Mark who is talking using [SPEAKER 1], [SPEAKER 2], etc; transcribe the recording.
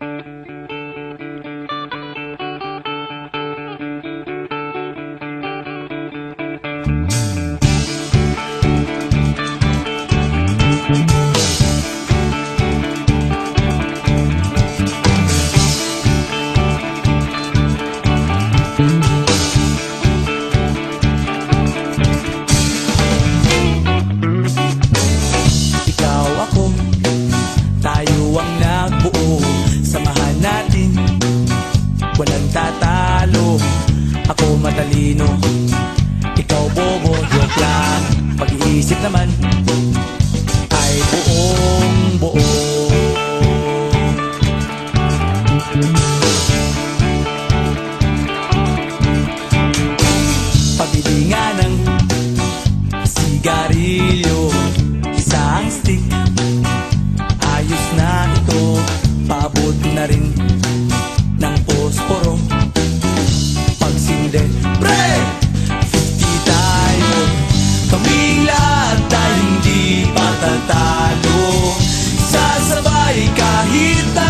[SPEAKER 1] Thank you. isip naman. Ay buong buo. Pabili nga ng sigarilyo. nagtatago Sasabay kahit na